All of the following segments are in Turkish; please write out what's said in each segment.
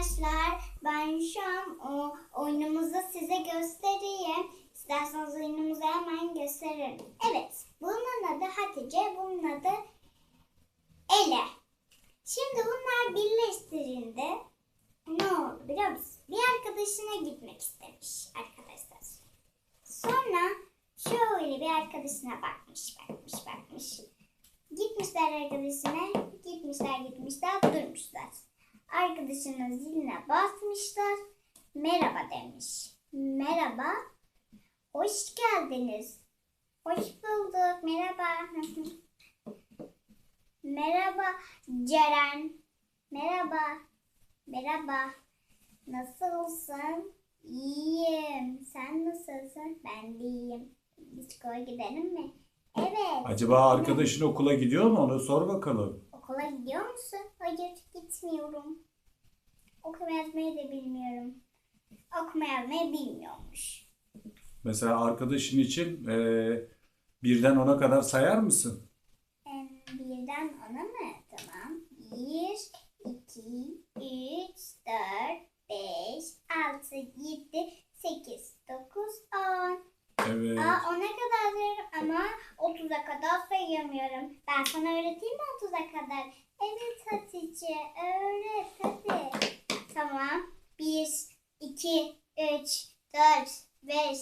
arkadaşlar ben şu an o oyunumuzu size göstereyim. İsterseniz oyunumuzu hemen gösteririm. Evet bunun adı Hatice bunun adı Ele. Şimdi bunlar birleştirildi. Ne oldu biliyor musun? Bir arkadaşına gitmek istemiş arkadaşlar. Sonra şöyle bir arkadaşına bakmış bakmış bakmış. Gitmişler arkadaşına, gitmişler gitmişler durmuşlar. Arkadaşının ziline basmışlar. Merhaba demiş. Merhaba. Hoş geldiniz. Hoş bulduk. Merhaba. Merhaba Ceren. Merhaba. Merhaba. Nasılsın? İyiyim. Sen nasılsın? Ben de iyiyim. Disko'ya gidelim mi? Evet. Acaba arkadaşın okula gidiyor mu? Onu sor bakalım. Okula gidiyor musun? Hayır, gitmiyorum. Okuma yazmayı da bilmiyorum. Okuma yazmayı bilmiyormuş. Mesela arkadaşın için eee, birden ona kadar sayar mısın? Em, birden ona mı? Tamam. Bir, iki, üç, dört, beş, altı, yedi, sekiz, dokuz, on. Evet. Aa, ona kadar sayarım ama 30'a kadar sayamıyorum. Ben sana öğreteyim mi 30'a kadar? Evet Hatice öğret hadi. Tamam. 1, 2, 3, 4, 5,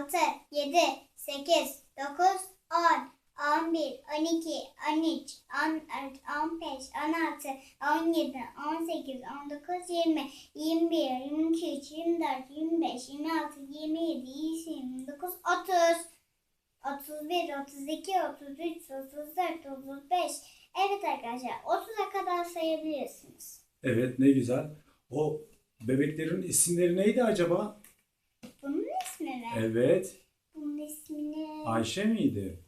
6, 7, 8, 9, 10, 11, 12, 13, 14, 15, 16, 17, 18, 19, 20, 21, 22, 24, 25, 26, 27, 29, 30, 31, 32, 33, 34, 35. Evet arkadaşlar 30'a kadar sayabilirsiniz. Evet ne güzel. O bebeklerin isimleri neydi acaba? Bunun ismi mi? Evet. Bunun ismi ne? Ayşe miydi?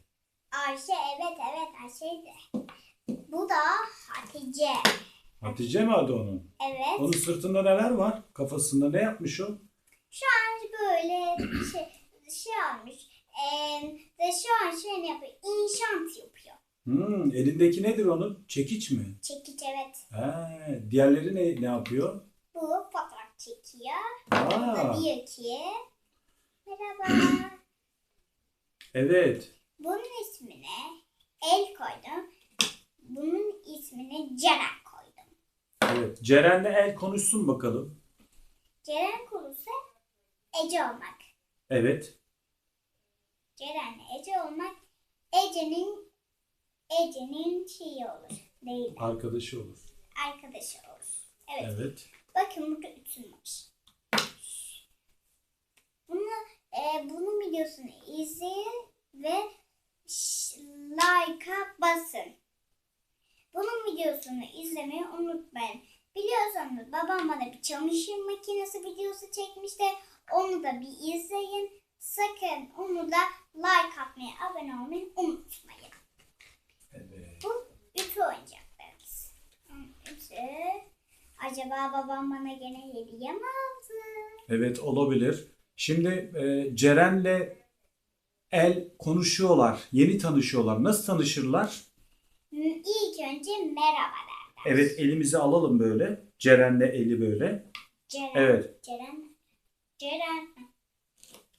Ayşe evet evet Ayşe'ydi. Bu da Hatice. Hatice mi adı onun? Evet. Onun sırtında neler var? Kafasında ne yapmış o? Şu an böyle şey, şey almış. Ee, ve şu an şey ne yapıyor? İnşaat yapıyor. Hmm, elindeki nedir onun? Çekiç mi? Çekiç evet. He, diğerleri ne, ne yapıyor? Bu fotoğraf çekiyor. Bu Aa, da diyor ki merhaba. evet. Bunun ismine el koydum. Bunun ismine Ceren koydum. Evet. Ceren'le el konuşsun bakalım. Ceren konusu Ece olmak. Evet. Ceren'le Ece olmak Ece'nin Ece'nin şeyi olur. Değil. Arkadaşı olur. Arkadaşı olur. Evet. Evet. Bakın burada ütüm var. Bunu e, bunun videosunu izleyin ve like'a basın. Bunun videosunu izlemeyi unutmayın. Biliyorsanız babam bana bir çamaşır makinesi videosu çekmişti. Onu da bir izleyin. Sakın onu da like atmayı, abone olmayı unutmayın. Evet. Bu ütü oyuncaklarımız. Ütü. Acaba babam bana gene hediye mi aldı? Evet olabilir. Şimdi e, Ceren'le El konuşuyorlar. Yeni tanışıyorlar. Nasıl tanışırlar? İlk önce merhaba derler. Evet elimizi alalım böyle. Ceren'le eli böyle. Ceren. Evet. Ceren. Ceren.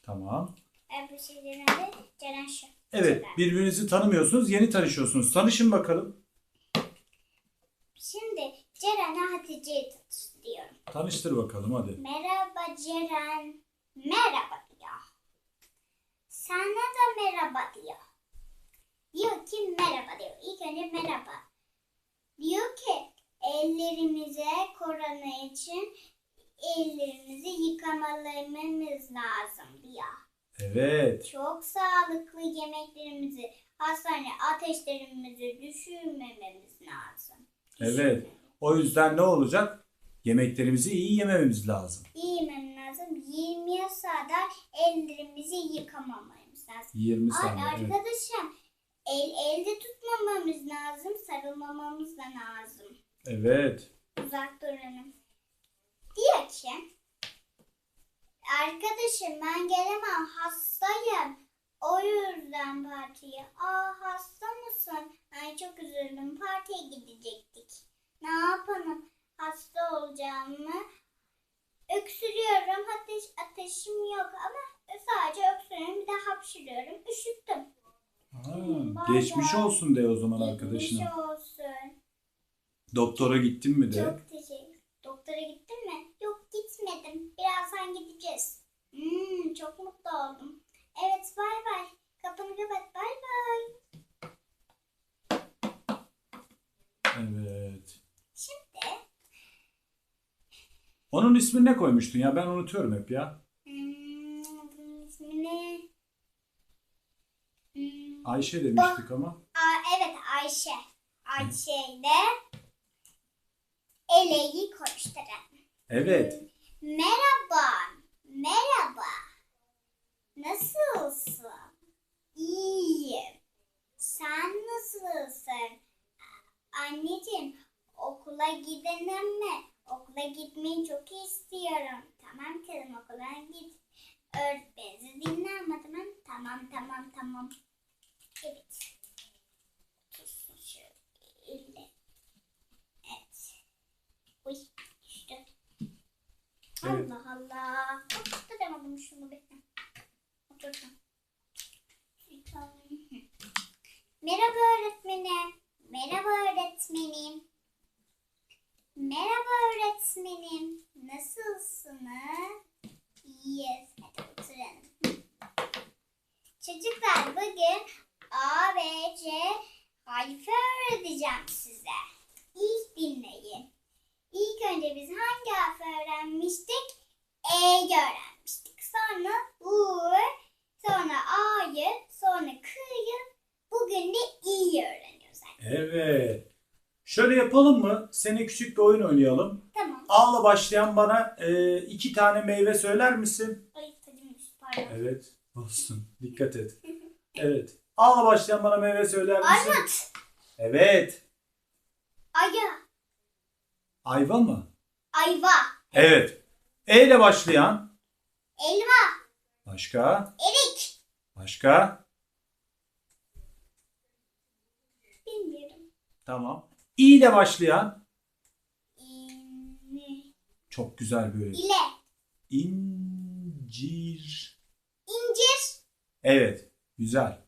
Tamam. E, bu şey Ceren de Ceren şu. Evet Ceren. birbirinizi tanımıyorsunuz. Yeni tanışıyorsunuz. Tanışın bakalım. Şimdi Ceren'e Hatice'yi tanıştırıyorum. Tanıştır bakalım hadi. Merhaba Ceren. Merhaba. Sana da merhaba diyor. Diyor ki merhaba diyor. İlk önce merhaba. Diyor ki ellerimize korona için ellerimizi yıkamalarımız lazım diyor. Evet. Çok sağlıklı yemeklerimizi, hastane ateşlerimizi düşürmememiz lazım. Evet. O yüzden ne olacak? Yemeklerimizi iyi yemememiz lazım. İyi yemem lazım. 20 kadar ellerimizi yıkamamamız lazım. 20 Ay, saniye. Evet. arkadaşım el elde tutmamamız lazım, sarılmamamız da lazım. evet. Uzak duralım. Diyor ki arkadaşım ben gelemem hastayım. O yüzden partiye. Aa hasta mısın? Ay çok üzüldüm. Partiye gidecektik. Ne yapalım? hasta olacağımı öksürüyorum. Ateş, ateşim yok ama sadece öksürüyorum. Bir de hapşırıyorum. Üşüttüm. Ha, geçmiş olsun de o zaman arkadaşına. Geçmiş olsun. Doktora gittin mi de? Çok teşekkür. Doktora gittin mi? Yok gitmedim. Birazdan gideceğiz. Hmm, çok mutlu oldum. Evet bay bay. Kapını kapat bay bay. Evet. Şimdi Onun ismini ne koymuştun ya? Ben unutuyorum hep ya. hmm, bunun ismi ne? Hmm, Ayşe demiştik ama. Aa, evet Ayşe. Ayşe ile Ele'yi konuşturalım. Evet. Merhaba. Merhaba. Nasılsın? İyiyim. Sen nasılsın? Anneciğim okula gidelim mi? Okula gitmeyi çok istiyorum. Tamam kızım okula git. Öğretmeninizi dinle ama tamam. Tamam tamam tamam. Evet. Otursun şöyle. Evet. Uy düştü. Evet. Allah Allah. Oturtamadım şunu bekle. Oturtun. Merhaba öğretmenim. Merhaba öğretmenim. Merhaba öğretmenim. Nasılsınız? İyiyiz. Hadi oturalım. Çocuklar bugün B, C harfi öğreteceğim size. İyi dinleyin. İlk önce biz hangi harfi öğrenmiştik? E'yi öğrenmiştik. Sonra U'yu, sonra A'yı, sonra K'yı, bugün de İ'yi öğreniyoruz. Evet. Şöyle yapalım mı? Sene küçük bir oyun oynayalım. Tamam. A'la başlayan bana e, iki tane meyve söyler misin? Ay tadımmış pardon. Evet. Olsun. Dikkat et. Evet. A'la başlayan bana meyve söyler misin? Armut, Evet. aya, Ayva mı? ayva, Evet. E ile başlayan. elma, Başka? erik. Başka? Bilmiyorum. Tamam. İ ile başlayan. İn, Çok güzel böyle. ile, İncir. incir. Evet. Güzel.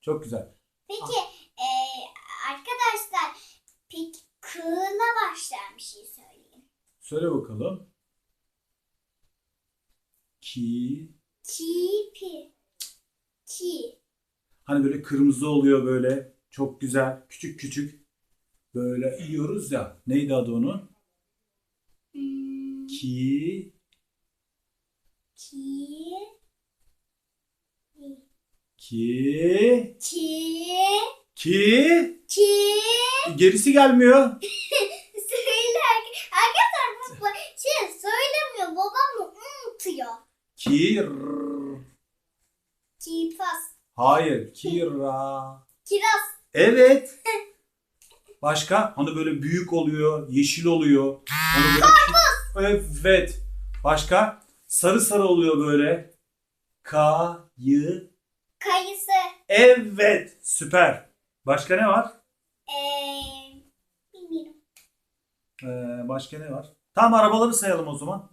Çok güzel. Peki eee, arkadaşlar peki kığla başlayan bir şey söyleyin. Söyle bakalım. Ki. Kipi. Ki. Hani böyle kırmızı oluyor böyle. Çok güzel. Küçük küçük. Böyle yiyoruz ya. Neydi adı onun? Hmm, Ki. ki. Ki. Ki. Ki. Ki. Gerisi gelmiyor. Söyle. Arkadaşlar bu şey söylemiyor. Babam unutuyor. Kir. Kipas. Hayır. Kira. Kiraz. Evet. Başka? Hani böyle büyük oluyor, yeşil oluyor. Hani böyle Evet. Başka? Sarı sarı oluyor böyle. Kayı. Kayısı. Evet. Süper. Başka ne var? Eee bilmiyorum. Ee, başka ne var? Tamam arabaları sayalım o zaman.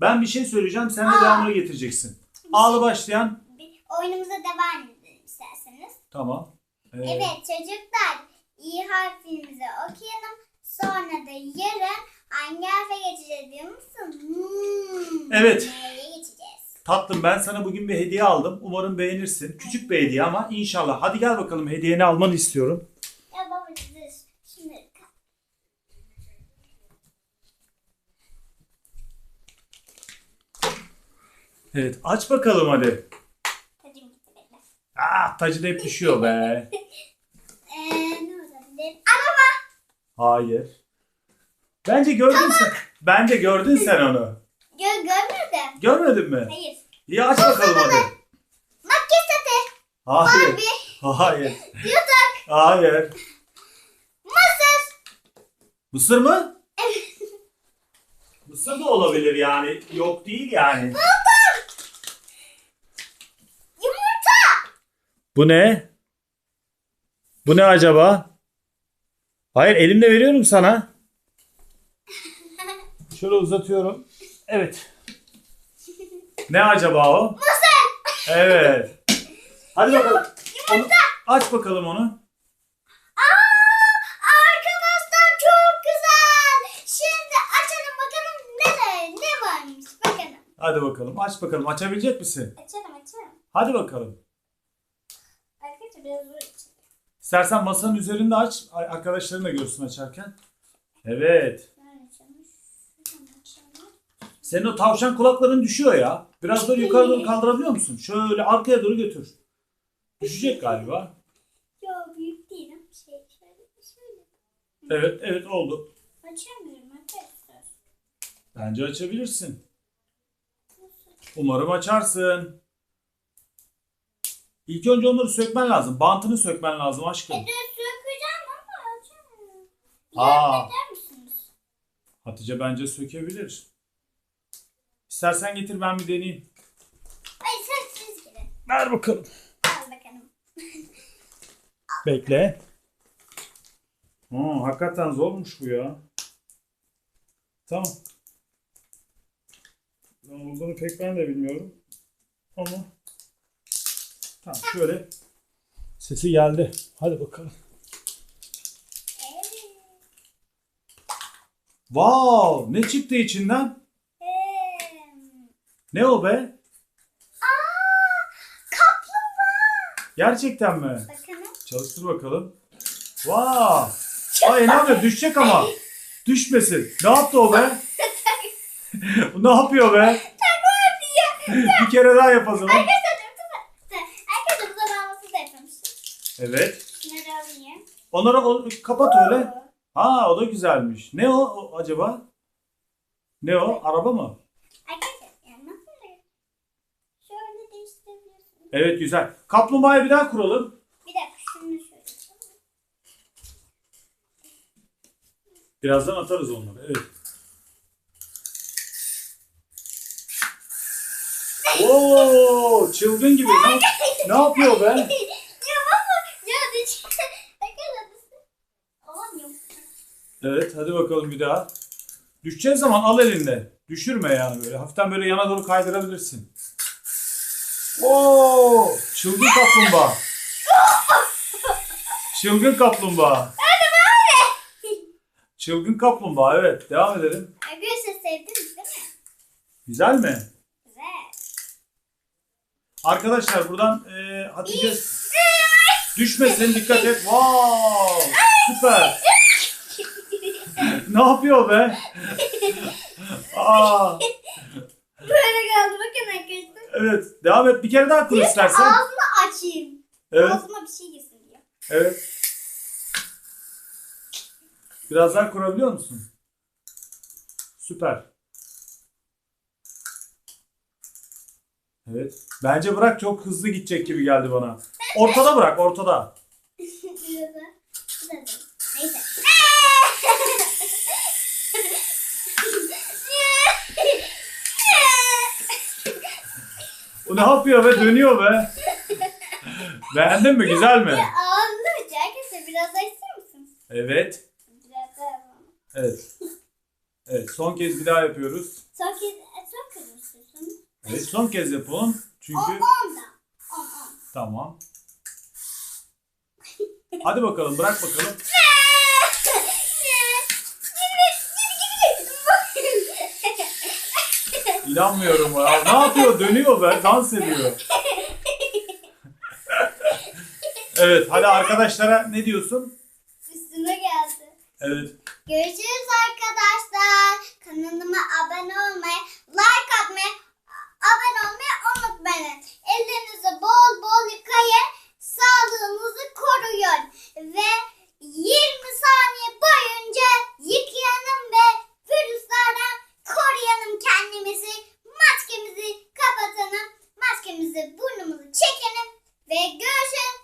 Ben bir şey söyleyeceğim. Sen de Aa. devamını getireceksin. A'lı başlayan. Bir oyunumuza devam edelim isterseniz. Tamam. Ee, Evet çocuklar iyi harfimizi okuyalım. Sonra da yarın hangi harfe geçeceğiz biliyor musun? Hmm, Evet. Nereye geçeceğiz? Tatlım ben sana bugün bir hediye aldım. Umarım beğenirsin. Küçük bir hediye ama inşallah. Hadi gel bakalım hediyeni almanı istiyorum. Ya baba dur. Şimdi Evet aç bakalım hadi. tacım gitti bekle. Ah tacı da hep düşüyor be. Ee, ne olabilir? Araba. Hayır. Bence gördün sen. Bence gördün sen onu. Gö görmedim. Görmedin mi? Hayır. İyi aç bakalım hadi. Makyaj seti. Hayır. Barbie. Hayır. Yatak. Hayır. Mısır. Mısır mı? Mısır da olabilir yani. Yok değil yani. Yumurta. Bu ne? Bu ne acaba? Hayır elimde veriyorum sana. Şöyle uzatıyorum. Evet. Ne acaba o? Mısır. Evet. Hadi bakalım. Onu, aç bakalım onu. Aa, arkadaşlar çok güzel. Şimdi açalım bakalım ne ne varmış. Bakalım. Hadi bakalım. Aç bakalım. Açabilecek misin? Açalım açalım. Hadi bakalım. Arkadaşlar biraz zor. İstersen masanın üzerinde aç. Arkadaşların da görsün açarken. Evet. Ben açalım. Şuradan açalım. Senin o tavşan kulakların düşüyor ya. Biraz böyle yukarı doğru kaldırabiliyor musun? Şöyle arkaya doğru götür. Düşecek galiba. Yo büyük değil ama şey şöyle şöyle. Evet, evet oldu. Açamıyorum arkadaşlar. Bence açabilirsin. Umarım açarsın. İlk önce onları sökmen lazım. Bantını sökmen lazım aşkım. E de sökeceğim ama açamıyorum. Aa. Yardım eder misiniz? Hatice bence sökebilir. İstersen getir ben bir deneyeyim. Ay sen siz girin. Ver bakalım. Al bakalım. Bekle. Aa, hakikaten zormuş bu ya. Tamam. Ne olduğunu pek ben de bilmiyorum. Ama tamam şöyle sesi geldi. Hadi bakalım. Wow, ne çıktı içinden? Ne o be? Aa, kaplumbağa. Gerçekten mi? Bakalım. Çalıştır bakalım. Wow. Ay inanmıyorum düşecek ama. Düşmesin. Ne yaptı o be? ne yapıyor be? bir kere daha yap o zaman. Arkadaşlar dur. Arkadaşlar bu zamanımızı da yapmıştık. Evet. Şunları alayım. Onları o- kapat öyle. Ha o da güzelmiş. Ne o, o acaba? Ne o? Araba mı? Arkadaşlar yani nasıl da- Şöyle değiştirebiliyorsunuz. Evet güzel. Kaplumbağayı bir daha kuralım. Bir dakika şunu şöyle. Birazdan atarız onları. Evet. Oo, çılgın gibi. Ne, ne yapıyor be? Evet hadi bakalım bir daha. Düşeceğin zaman al elinde. Düşürme yani böyle. Hafiften böyle yana doğru kaydırabilirsin. Oo, çılgın kaplumbağa. Çılgın kaplumbağa. Çılgın kaplumbağa evet. Devam edelim. Arkadaşlar sevdiniz değil mi? Güzel mi? Güzel. Arkadaşlar buradan e, Hatice düşmesin dikkat et. Wow, süper. ne yapıyor be? Aa, Böyle kaldı bakın arkadaşlar. Evet devam et bir kere daha kur istersen. Ağzını açayım. Evet, Ağzıma bir şey girsin diyor. evet. Biraz daha kurabiliyor musun? Süper. Evet. Bence bırak çok hızlı gidecek gibi geldi bana. Ortada bırak, ortada. Neyse. Ne yapıyor be? Dönüyor be. Beğendin mi? Güzel mi? Ağzını aç arkadaşlar biraz daha ister misiniz? Evet. Biraz daha yapalım. Evet. Evet. Son kez bir daha yapıyoruz. Son kez, son kez mi istiyorsun? Evet. Son kez yapalım. Çünkü On, on da. On, on. tamam. Hadi bakalım. Bırak bakalım. İnanmıyorum ya. Ne yapıyor? Dönüyor be. Dans ediyor. Evet. Hadi arkadaşlara ne diyorsun? Üstüne geldi. Evet. Görüşürüz arkadaşlar. Kanalıma abone olmayı, like atmayı, abone olmayı unutmayın. Ellerinizi bol bol yıkayın. Sağlığınızı koruyun. Ve 20 saniye boyunca yıkayalım ve virüslerden koruyalım kendimizi. Maskemizi kapatalım. Maskemizi burnumuzu çekelim. Ve görüşün.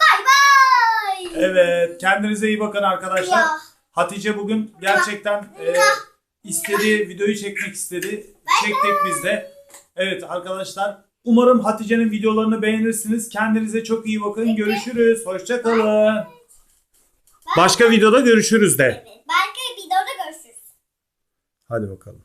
Bay bay. Evet. Kendinize iyi bakın arkadaşlar. Ya. Hatice bugün gerçekten e, istediği videoyu çekmek istedi. Çektik biz de. Evet arkadaşlar. Umarım Hatice'nin videolarını beğenirsiniz. Kendinize çok iyi bakın. Görüşürüz. Hoşçakalın. Başka videoda görüşürüz de. Evet. Hadi bakalım.